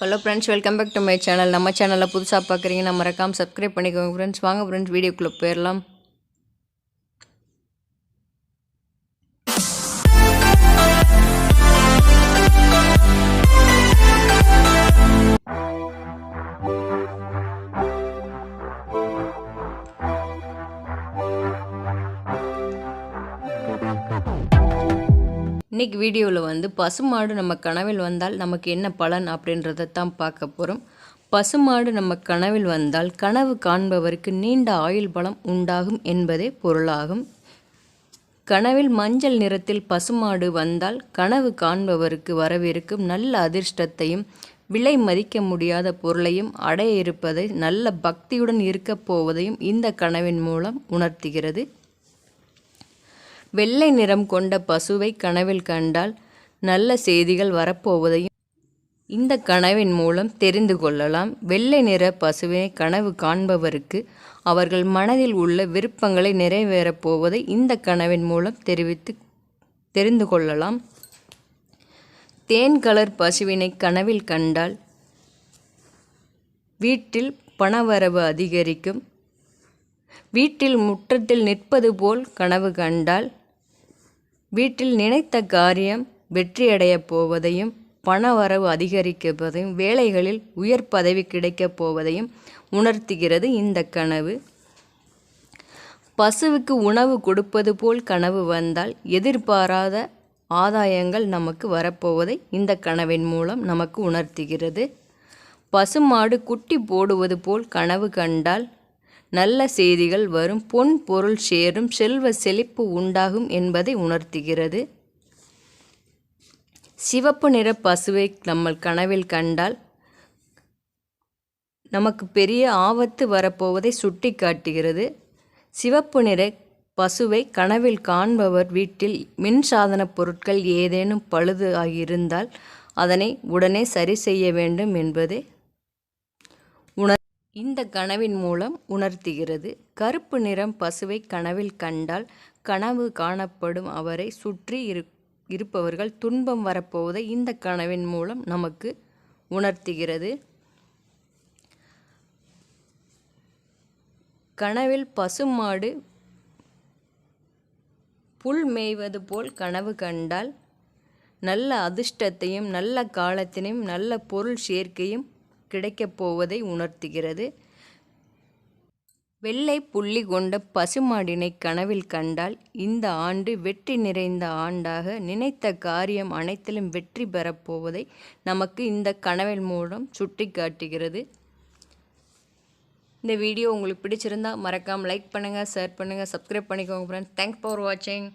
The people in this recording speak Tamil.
Hello friends welcome back to my channel நம்ம சேனலில் புதுசாக பார்க்குறீங்க நம்ம மறக்காம சப்ஸ்கிரைப் பண்ணிக்கோங்க ஃப்ரெண்ட்ஸ் வாங்க ஃப்ரெண்ட்ஸ் வீடியோக்குள்ளே போயிடலாம். இன்னைக்கு வீடியோவில் வந்து பசுமாடு நம்ம கனவில் வந்தால் நமக்கு என்ன பலன் அப்படின்றத தான் பார்க்க போகிறோம் பசுமாடு நம்ம கனவில் வந்தால் கனவு காண்பவருக்கு நீண்ட ஆயுள் பலம் உண்டாகும் என்பதே பொருளாகும். கனவில் மஞ்சள் நிறத்தில் பசுமாடு வந்தால் கனவு காண்பவருக்கு வரவிருக்கும் நல்ல அதிர்ஷ்டத்தையும் விலை மதிக்க முடியாத பொருளையும் அடைய இருப்பதை நல்ல பக்தியுடன் இருக்கப் போவதையும் இந்த கனவின் மூலம் உணர்த்துகிறது. வெள்ளை நிறம் கொண்ட பசுவை கனவில் கண்டால் நல்ல செய்திகள் வரப்போவதையும் இந்த கனவின் மூலம் தெரிந்து கொள்ளலாம். வெள்ளை நிற பசுவை கனவு காண்பவருக்கு அவர்கள் மனதில் உள்ள விருப்பங்களை நிறைவேறப் போவதை இந்த கனவின் மூலம் தெரிவித்து தெரிந்து கொள்ளலாம். தேன் கலர் பசுவினை கனவில் கண்டால் வீட்டில் பணவரவு அதிகரிக்கும். வீட்டில் முற்றத்தில் நிற்பது போல் கனவு கண்டால் வீட்டில் நினைத்த காரியம் வெற்றியடையப் போவதையும் பண வரவு அதிகரிப்பதையும் வேலைகளில் உயர் பதவி கிடைக்கப் போவதையும் உணர்த்துகிறது இந்த கனவு. பசுவுக்கு உணவு கொடுப்பது போல் கனவு வந்தால் எதிர்பாராத ஆதாயங்கள் நமக்கு வரப்போவதை இந்த கனவின் மூலம் நமக்கு உணர்த்துகிறது. பசுமாடு குட்டி போடுவது போல் கனவு கண்டால் நல்ல செய்திகள் வரும் பொன் பொருள் சேரும் செல்வ செழிப்பு உண்டாகும் என்பதை உணர்த்துகிறது. சிவப்பு நிற பசுவை நம்ம கனவில் கண்டால் நமக்கு பெரிய ஆபத்து வரப்போவதை சுட்டி காட்டுகிறது சிவப்பு நிற பசுவை கனவில் காண்பவர் வீட்டில் மின்சாதன பொருட்கள் ஏதேனும் பழுது ஆகியிருந்தால் அதனை உடனே சரி செய்ய வேண்டும் என்பதே இந்த கனவின் மூலம் உணர்த்துகிறது. கருப்பு நிறம் பசுவை கனவில் கண்டால் கனவு காணப்படும். அவரை சுற்றி இரு இருப்பவர்கள் துன்பம் வரப்போவதை இந்த கனவின் மூலம் நமக்கு உணர்த்துகிறது. கனவில் பசுமாடு புல் மேய்வது போல் கனவு கண்டால் நல்ல அதிர்ஷ்டத்தையும் நல்ல காலத்தினையும் நல்ல பொருள் சேர்க்கையும் கிடைக்கப் போவதை உணர்த்துகிறது. வெள்ளை புள்ளி கொண்ட பசுமாடினை கனவில் கண்டால் இந்த ஆண்டு வெற்றி நிறைந்த ஆண்டாக நினைத்த காரியம் அனைத்திலும் வெற்றி பெறப்போவதை நமக்கு இந்த கனவின் மூலம் சுட்டி காட்டுகிறது இந்த வீடியோ உங்களுக்கு பிடிச்சிருந்தா மறக்காமல் லைக் பண்ணுங்கள் ஷேர் பண்ணுங்கள் சப்ஸ்கிரைப் பண்ணிக்கோங்க ஃப்ரெண்ட்ஸ் தேங்க்ஸ் ஃபார் வாட்சிங்